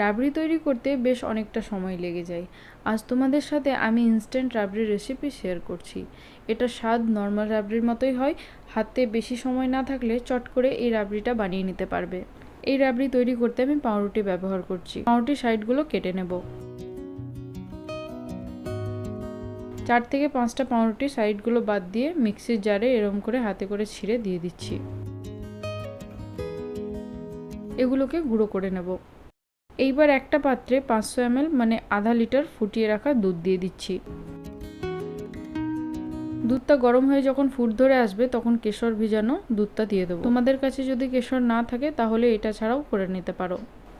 রাবড়ি তৈরি করতে বেশ অনেকটা সময় লেগে যায়। আজ তোমাদের সাথে আমি ইনস্ট্যান্ট রাবড়ির রেসিপি শেয়ার করছি। এটা স্বাদ নর্মাল রাবড়ির মতোই হয়, হাতে বেশি সময় না থাকলে চট করে এই রাবড়িটা বানিয়ে নিতে পারবে। এই রাবড়ি তৈরি করতে আমি পাউরুটি ব্যবহার করছি। পাউরুটির সাইডগুলো কেটে নেব। চার থেকে পাঁচটা পাউরুটি সাইডগুলো বাদ দিয়ে মিক্সির জারে এরম করে হাতে করে ছিঁড়ে দিয়ে দিচ্ছি। এগুলোকে গুঁড়ো করে নেব। এইবার একটা পাত্রে পাঁচশো এমএল মানে আধা লিটার ফুটিয়ে রাখা দুধ দিয়ে দিচ্ছি। দুধটা গরম হয়ে যখন ফুট ধরে আসবে, তখন কেশর ভিজানো দুধটা দিয়ে দেবো। তোমাদের কাছে যদি কেশর না থাকে, তাহলে এটা ছাড়াও করে নিতে পারো।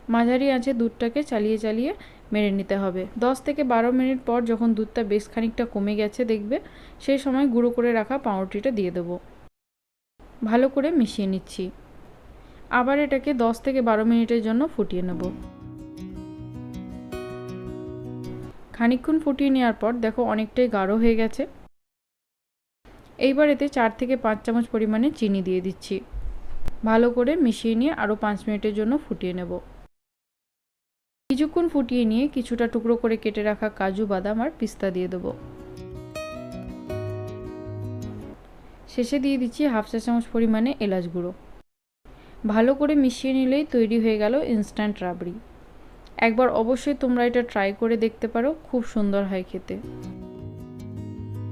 মাঝারি আঁচে দুধটাকে চালিয়ে চালিয়ে মেরে নিতে হবে। দশ থেকে বারো মিনিট পর যখন দুধটা বেশ খানিকটা কমে গেছে দেখবে সেই সময় গুঁড়ো করে রাখা পাউরুটিটা দিয়ে দেবো। ভালো করে মিশিয়ে নিচ্ছি। আবার এটাকে দশ থেকে বারো মিনিটের জন্য ফুটিয়ে নেব। খানিকক্ষণ ফুটিয়ে নেওয়ার পর দেখো অনেকটাই গাঢ় হয়ে গেছে। এইবার এতে চার থেকে পাঁচ চামচ পরিমাণে চিনি দিয়ে দিচ্ছি। ভালো করে মিশিয়ে নিয়ে আরও পাঁচ মিনিটের জন্য ফুটিয়ে নেব। কিছুক্ষণ ফুটিয়ে নিয়ে কিছুটা টুকরো করে কেটে রাখা কাজু, বাদাম আর পিস্তা দিয়ে দেবো। শেষে দিয়ে দিচ্ছি হাফ চা চামচ পরিমাণে এলাচ গুঁড়ো। ভালো করে মিশিয়ে নিলেই তৈরি হয়ে গেল ইনস্ট্যান্ট রাবড়ি। একবার অবশ্যই তোমরা এটা ট্রাই করে দেখতে পারো খুব সুন্দর হয় খেতে।